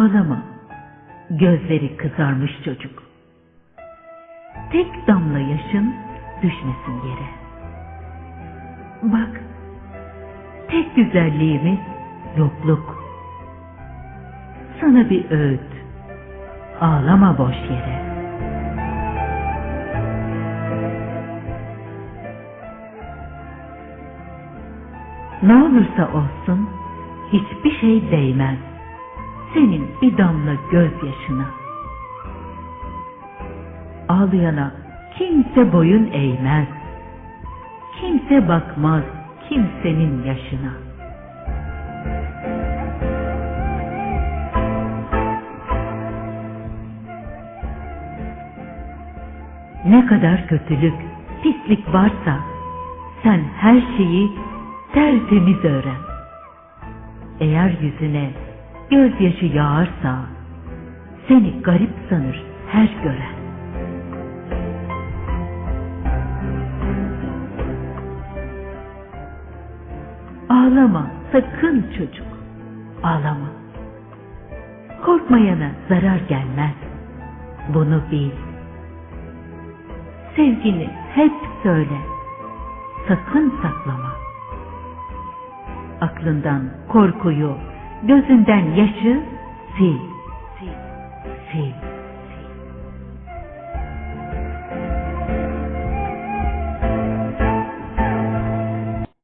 Ağlama. Gözleri kızarmış çocuk. Tek damla yaşın düşmesin yere. Bak, tek güzelliğimiz yokluk. Sana bir öğüt. Ağlama boş yere. Ne olursa olsun hiçbir şey değmez. Senin bir damla gözyaşına. Ağlayana kimse boyun eğmez. Kimse bakmaz kimsenin yaşına. Ne kadar kötülük, pislik varsa sen her şeyi tertemiz öğren. Eğer yüzüne gözyaşı yağarsa seni garip sanır her gören. Ağlama sakın çocuk, ağlama. Korkmayana zarar gelmez, bunu bil. Sevgini hep söyle, sakın saklama. Aklından korkuyu, gözünden yaşı sil, sil, sil.